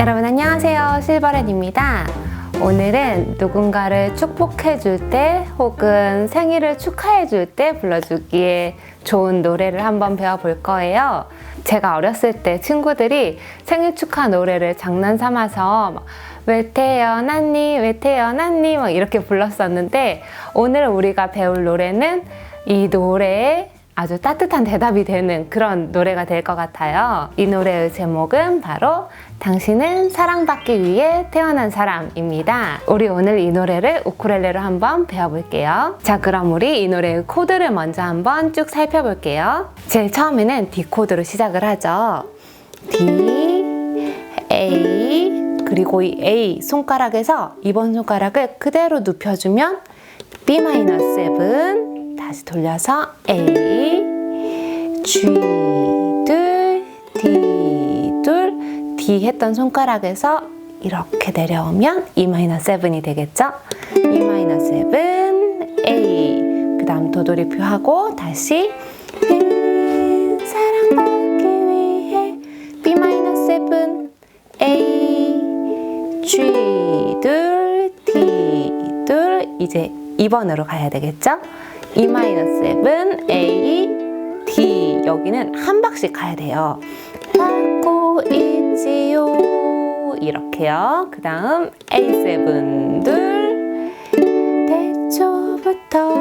여러분 안녕하세요. 실버렛입니다. 오늘은 누군가를 축복해 줄 때 혹은 생일을 축하해 줄 때 불러주기에 좋은 노래를 한번 배워볼 거예요. 제가 어렸을 때 친구들이 생일 축하 노래를 장난 삼아서 막, 왜 태어났니? 왜 태어났니? 막 이렇게 불렀었는데 오늘 우리가 배울 노래는 이 노래에 아주 따뜻한 대답이 되는 그런 노래가 될 것 같아요. 이 노래의 제목은 바로 당신은 사랑받기 위해 태어난 사람입니다. 우리 오늘 이 노래를 우쿨렐레로 한번 배워볼게요. 자, 그럼 우리 이 노래의 코드를 먼저 한번 쭉 살펴볼게요. 제일 처음에는 D 코드로 시작을 하죠. D, A, 그리고 이 A 손가락에서 이번 손가락을 그대로 눕혀주면 B-7 다시 돌려서 A. G 둘 D 둘 D 했던 손가락에서 이렇게 내려오면 E-7이 되겠죠? E-7 A. 그 다음 도돌이표 하고 다시 사랑받기 위해 B-7 A. G 둘 D 둘. 이제 2번으로 가야 되겠죠? E-7 A D 여기는 한 박씩 가야 돼요. 받고 있지요 이렇게요. 그 다음 A7 둘 대초부터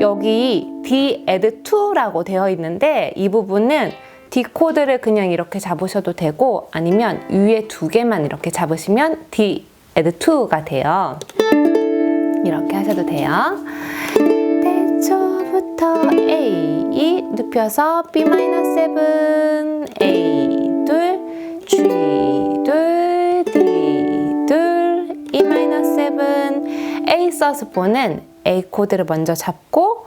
여기 D add 2라고 되어 있는데 이 부분은 D 코드를 그냥 이렇게 잡으셔도 되고 아니면 위에 두 개만 이렇게 잡으시면 D add 2가 돼요. 이렇게 하셔도 돼요. 눕혀서 B-7 A 둘 G 둘 D 둘 E-7 A 서스포는 A 코드를 먼저 잡고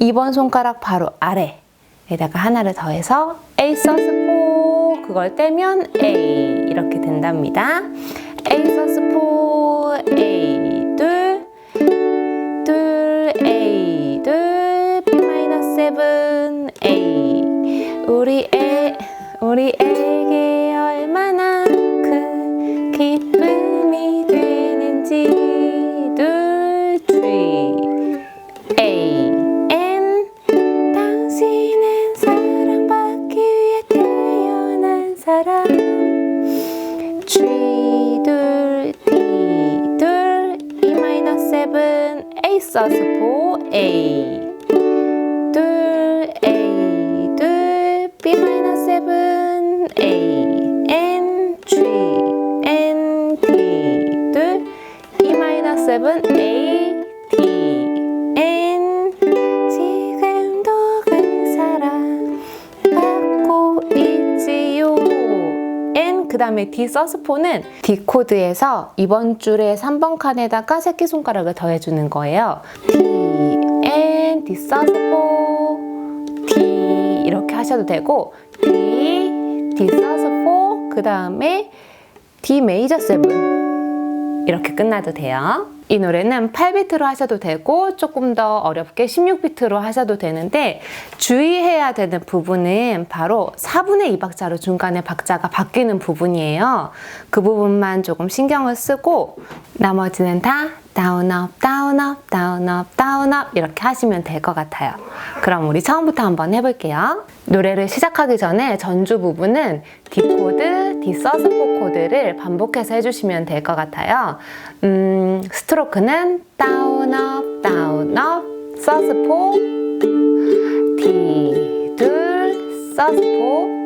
2번 손가락 바로 아래에다가 하나를 더해서 A 서스포 그걸 떼면 A 이렇게 된답니다. 우리에게 얼마나 큰 기쁨이 되는지 둘 G A N 당신은 사랑받기 위해 태어난 사람. G 둘 D 둘 E-7 A 서스포 A E-7 A D N 지금도 그 사랑 받고 있지요 N 그 다음에 D 서스포는 D 코드에서 이번 줄의 3번 칸에다가 새끼손가락을 더해주는 거예요. D, N, D 서스포, D 이렇게 하셔도 되고 D, D 서스포 그 다음에 D 메이저 세븐 이렇게 끝나도 돼요. 이 노래는 8비트로 하셔도 되고 조금 더 어렵게 16비트로 하셔도 되는데 주의해야 되는 부분은 바로 4분의 2박자로 중간에 박자가 바뀌는 부분이에요. 그 부분만 조금 신경을 쓰고 나머지는 다 다운업, 다운업, 다운업, 다운업 이렇게 하시면 될 것 같아요. 그럼 우리 처음부터 한번 해볼게요. 노래를 시작하기 전에 전주 부분은 D 코드, D 서스포 코드를 반복해서 해주시면 될 것 같아요. 음, 스트로 크는 다운업, 다운업, 서스포, D 둘, 서스포,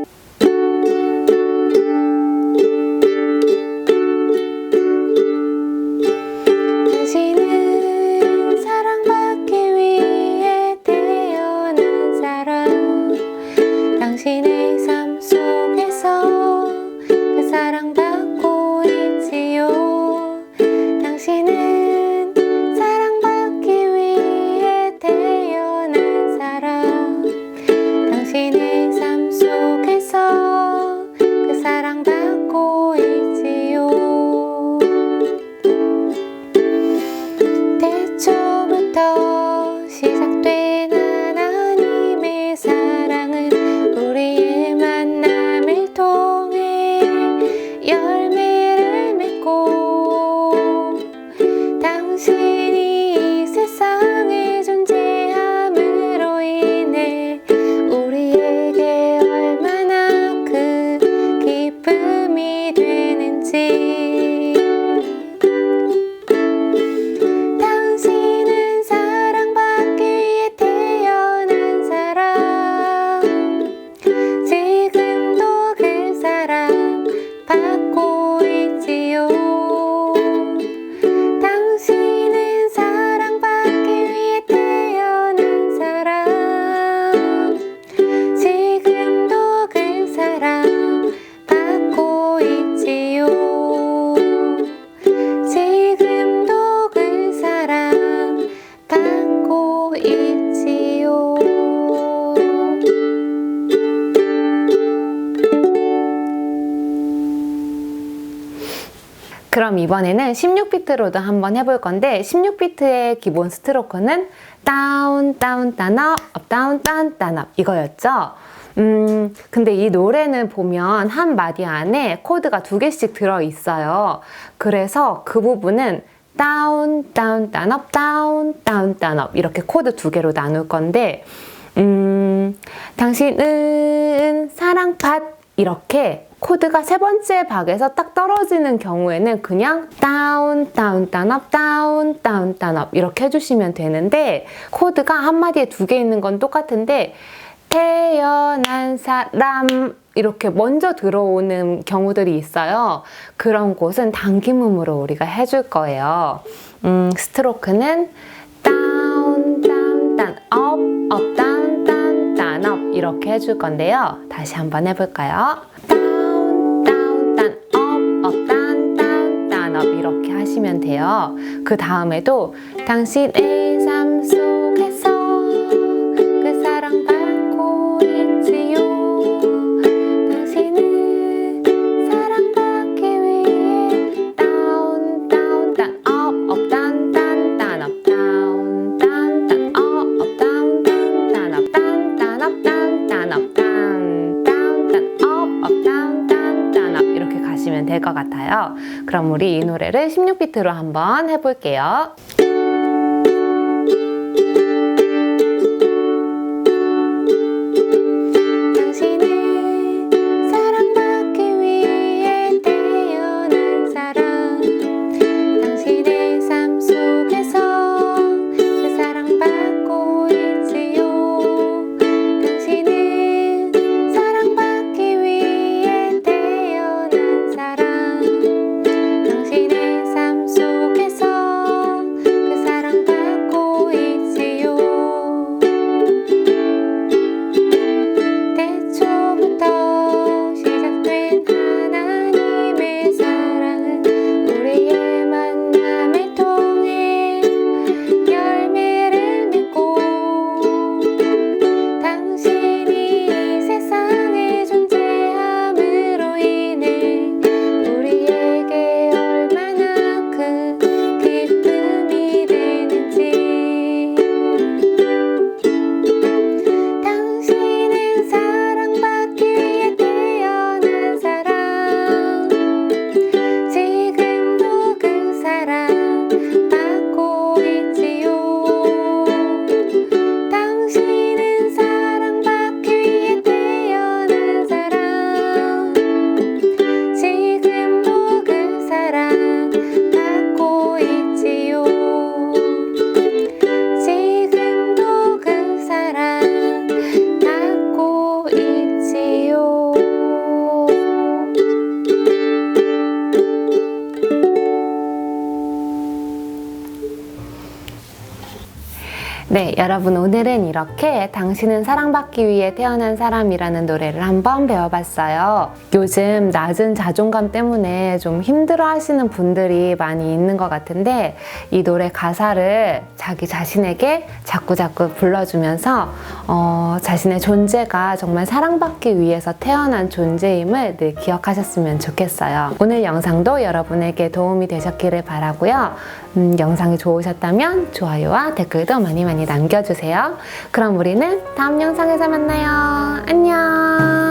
그럼 이번에는 16비트로도 한번 해볼 건데 16비트의 기본 스트로크는 다운 다운 단업 업 다운 다운 단업 이거였죠. 음, 근데 이 노래는 보면 한 마디 안에 코드가 두 개씩 들어 있어요. 그래서 그 부분은 다운 다운 단업 다운 다운 단업 이렇게 코드 두 개로 나눌 건데 음, 당신은 사랑받 이렇게 코드가 세 번째 박에서 딱 떨어지는 경우에는 그냥 다운 다운 단업 다운 다운 단업 이렇게 해주시면 되는데 코드가 한 마디에 두 개 있는 건 똑같은데 태어난 사람 이렇게 먼저 들어오는 경우들이 있어요. 그런 곳은 당김음으로 우리가 해줄 거예요. 음, 스트로크는 다운 다운 단 업, 업 다운 다운 단 업 이렇게 해줄 건데요. 다시 한번 해볼까요? 업 이렇게 하시면 돼요. 그 다음에도 당신의 그럼 우리 이 노래를 16비트로 한번 해볼게요. 네, 여러분 오늘은 이렇게 당신은 사랑받기 위해 태어난 사람이라는 노래를 한번 배워봤어요. 요즘 낮은 자존감 때문에 좀 힘들어 하시는 분들이 많이 있는 것 같은데 이 노래 가사를 자기 자신에게 자꾸자꾸 불러주면서 어, 자신의 존재가 정말 사랑받기 위해서 태어난 존재임을 늘 기억하셨으면 좋겠어요. 오늘 영상도 여러분에게 도움이 되셨기를 바라고요. 음, 영상이 좋으셨다면 좋아요와 댓글도 많이 많이 남겨주세요. 그럼 우리는 다음 영상에서 만나요. 안녕!